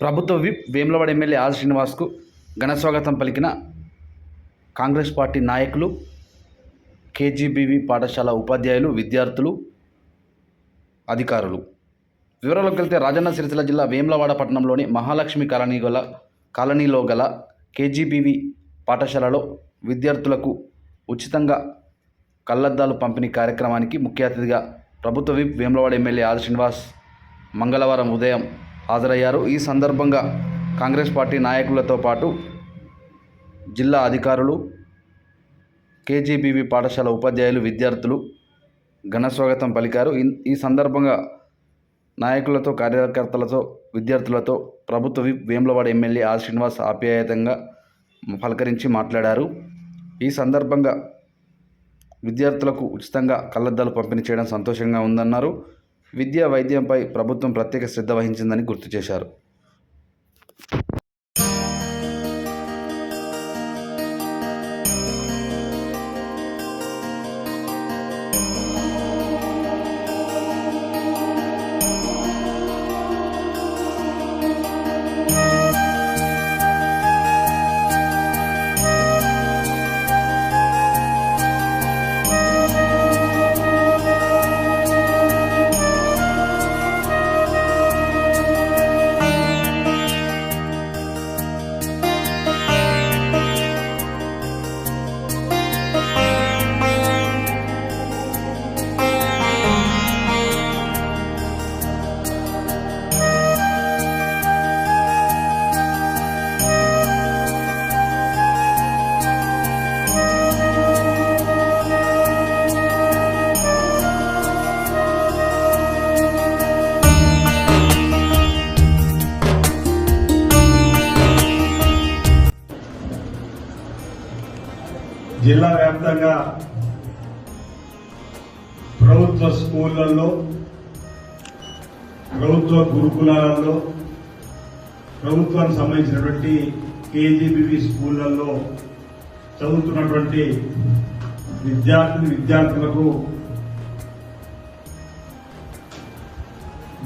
ప్రభుత్వ whip Vemulawada MLA R శ్రీనివాస్కు ఘన స్వాగతం పలికిన కాంగ్రెస్ పార్టీ నాయకులు కేజీబీవి పాఠశాల ఉపాధ్యాయులు విద్యార్థులు అధికారులు. వివరాలకు వెళ్తే రాజన్న సిరిసిల్ల జిల్లా వేములవాడ పట్టణంలోని మహాలక్ష్మి కాలనీ గల కాలనీలో గల కేజీబీవి పాఠశాలలో విద్యార్థులకు ఉచితంగా కళ్ళద్దాలు పంపిణీ కార్యక్రమానికి ముఖ్య అతిథిగా ప్రభుత్వ whip Vemulawada MLA R Srinivas మంగళవారం ఉదయం హాజరయ్యారు. ఈ సందర్భంగా కాంగ్రెస్ పార్టీ నాయకులతో పాటు జిల్లా అధికారులు కేజీబీవి పాఠశాల ఉపాధ్యాయులు విద్యార్థులు ఘన స్వాగతం పలికారు. ఈ సందర్భంగా నాయకులతో కార్యకర్తలతో విద్యార్థులతో ప్రభుత్వ వేములవాడ ఎమ్మెల్యే ఆర్ శ్రీనివాస్ ఆప్యాయతంగా పలకరించి మాట్లాడారు. ఈ సందర్భంగా విద్యార్థులకు ఉచితంగా కళ్ళద్దాలు పంపిణీ చేయడం సంతోషంగా ఉందన్నారు. విద్యా వైద్యంపై ప్రభుత్వం ప్రత్యేక శ్రద్ధ వహించిందని గుర్తు చేశారు. జిల్లా వ్యాప్తంగా ప్రభుత్వ స్కూళ్ళలో ప్రభుత్వ గురుకులాలలో ప్రభుత్వానికి సంబంధించినటువంటి కేజీబీవీ స్కూళ్ళలో చదువుతున్నటువంటి విద్యార్థులు విద్యార్థులకు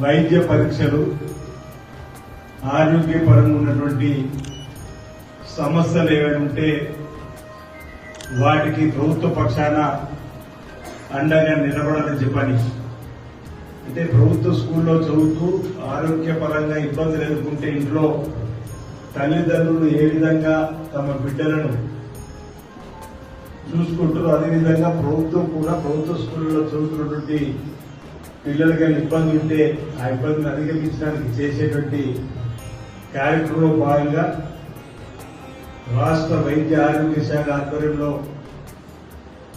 వైద్య పరీక్షలు ఆరోగ్యపరంగా ఉన్నటువంటి సమస్యలు ఏమైనా ఉంటే వాటికి ప్రభుత్వ పక్షాన అండగా నిలబడాలని చెప్పని. అంటే ప్రభుత్వ స్కూల్లో చదువుతూ ఆరోగ్యపరంగా ఇబ్బందులు ఎదుర్కొంటే ఇంట్లో తల్లిదండ్రులు ఏ విధంగా తమ బిడ్డలను చూసుకుంటారో అదేవిధంగా ప్రభుత్వం కూడా ప్రభుత్వ స్కూళ్ళలో చదువుతున్నటువంటి పిల్లలకి ఇబ్బంది ఉంటే ఆ ఇబ్బందిని అధిగమించడానికి చేసేటువంటి కార్యక్రమంలో భాగంగా రాష్ట్ర వైద్య ఆరోగ్య శాఖ ఆధ్వర్యంలో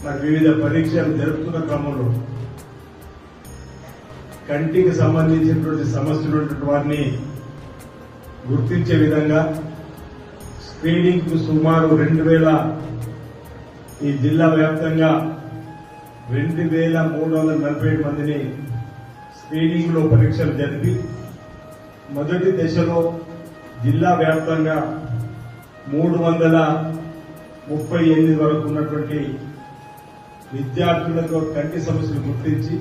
మరి వివిధ పరీక్షలు జరుపుతున్న క్రమంలో కంటికి సంబంధించినటువంటి సమస్యలు ఉన్నటువంటి వారిని గుర్తించే విధంగా స్క్రీనింగ్కు సుమారు రెండు వేల ఈ జిల్లా వ్యాప్తంగా రెండు వేల మూడు వందల నలభై ఏడు మందిని స్క్రీనింగ్లో పరీక్షలు జరిపి మొదటి దశలో జిల్లా వ్యాప్తంగా మూడు వందల ముప్పై ఎనిమిది వరకు ఉన్నటువంటి విద్యార్థులతో కంటి సమస్యలు గుర్తించి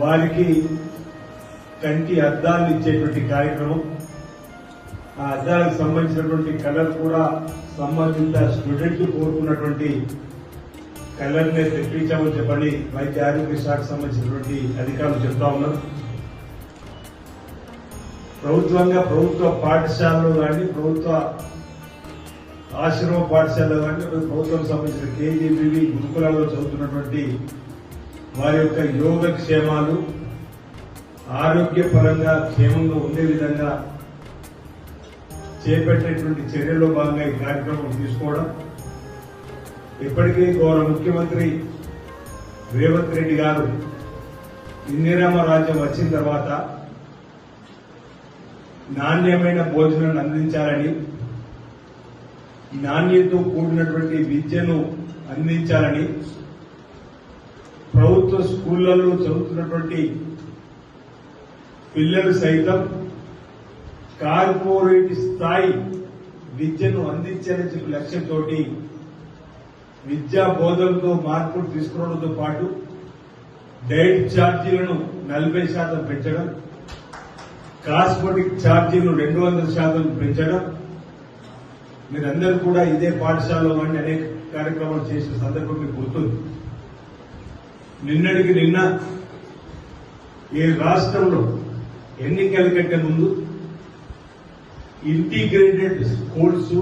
వారికి కంటి అద్దాలు ఇచ్చేటువంటి కార్యక్రమం. ఆ అద్దాలకు సంబంధించినటువంటి కలర్ కూడా సంబంధిత స్టూడెంట్ కోరుకున్నటువంటి కలర్ నే తెప్పించామని చెప్పని వైద్య ఆరోగ్య శాఖకు సంబంధించినటువంటి అధికారులు చెప్తా ఉన్నారు. ప్రభుత్వంగా ప్రభుత్వ పాఠశాలలో కానీ ప్రభుత్వ ఆశ్రమ పాఠశాలలో కానీ ప్రభుత్వం సంబంధించిన కేజీబీవి గురుకులాల్లో చదువుతున్నటువంటి వారి యొక్క యోగక్షేమాలు ఆరోగ్యపరంగా క్షేమంగా ఉండే విధంగా చేపట్టేటువంటి చర్యల్లో భాగంగా ఈ కార్యక్రమం తీసుకోవడం. ఇప్పటికీ గౌరవ ముఖ్యమంత్రి రేవంత్ రెడ్డి గారు ఇందిరామ రాజ్యం వచ్చిన తర్వాత నాణ్యమైన భోజనాన్ని అందించాలని నాణ్యతతో కూడినటువంటి విద్యను అందించాలని ప్రభుత్వ స్కూళ్ళలో చదువుతున్నటువంటి పిల్లలు సైతం కార్పొరేట్ స్థాయి విద్యను అందించాలని చెప్పి లక్ష్యంతో విద్యా బోధనతో మార్పులు తీసుకురావడంతో పాటు డైట్ ఛార్జీలను నలభై శాతం పెంచడం కాస్మెటిక్ ఛార్జీలు రెండు వందల శాతం పెంచడం మీరందరూ కూడా ఇదే పాఠశాలలో కానీ అనేక కార్యక్రమాలు చేసిన సందర్భం మీకు గుర్తుంది. నిన్నటికి నిన్న ఏ రాష్ట్రంలో ఎన్నికల కంటే ముందు ఇంటిగ్రేటెడ్ స్కూల్స్